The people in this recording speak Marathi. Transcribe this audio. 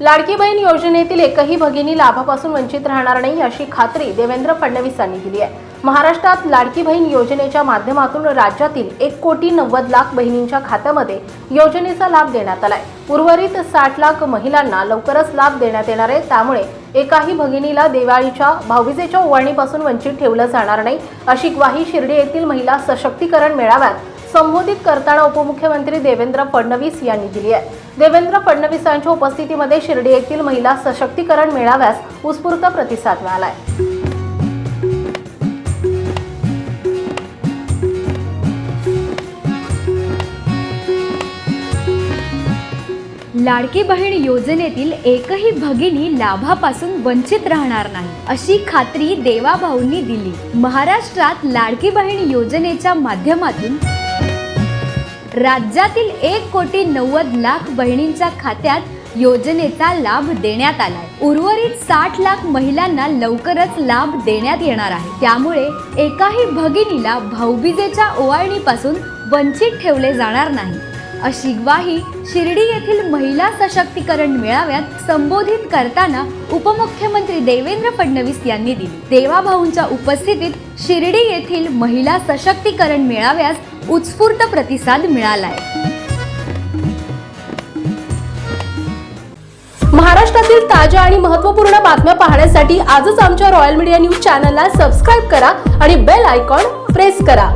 लाडकी बहीण योजनेतील एकही भगिनी लाभापासून वंचित राहणार नाही अशी खात्री देवेंद्र फडणवीस यांनी दिली आहे. महाराष्ट्रात लाडकी बहीण योजनेच्या माध्यमातून राज्यातील एक कोटी नव्वद लाख बहिणींच्या खात्यामध्ये योजनेचा लाभ देण्यात आलाय. उर्वरित साठ लाख महिलांना लवकरच लाभ देण्यात येणार आहे. त्यामुळे एकाही भगिनीला दिवाळीच्या भाऊबीजेच्या ओवाळणीपासून वंचित ठेवलं जाणार नाही अशी ग्वाही शिर्डी येथील महिला सशक्तीकरण मेळाव्यात संबोधित करताना उपमुख्यमंत्री देवेंद्र फडणवीस यांनी दिली आहे. देवेंद्र फडणवीसांच्या उपस्थितीमध्ये शिर्डी येथील महिला सशक्तीकरण मेळाव्यास उत्स्फूर्त प्रतिसाद मिळालाय. लाडकी बहीण योजनेतील एकही भगिनी लाभापासून वंचित राहणार नाही अशी खात्री देवाभाऊंनी दिली. महाराष्ट्रात लाडकी बहीण योजनेच्या माध्यमातून राज्यातील एक कोटी नव्वद लाख बहिणींच्या खात्यात योजनेचा लाभ देण्यात आलाय. उर्वरित साठ लाख महिलांना लवकरच लाभ देण्यात येणार आहे. त्यामुळे एकाही भगिनीला भाऊबीजेच्या ओवाळणीपासून वंचित ठेवले जाणार नाही. अशी ग्वाही शिर्डी येथील महिला सशक्तीकरण मेळाव्यात संबोधित करताना उपमुख्यमंत्री देवेंद्र फडणवीस यांनी दिली. देवाभाऊंच्या उपस्थितीत शिर्डी येथील महिला सशक्तीकरण मेळाव्यास उत्स्फूर्त प्रतिसाद मिळालाय. महाराष्ट्रातील ताज्या आणि महत्त्वपूर्ण बातम्या पाहण्यासाठी आजच आमच्या रॉयल मीडिया न्यूज चॅनलला सबस्क्राईब करा आणि बेल आयकॉन प्रेस करा.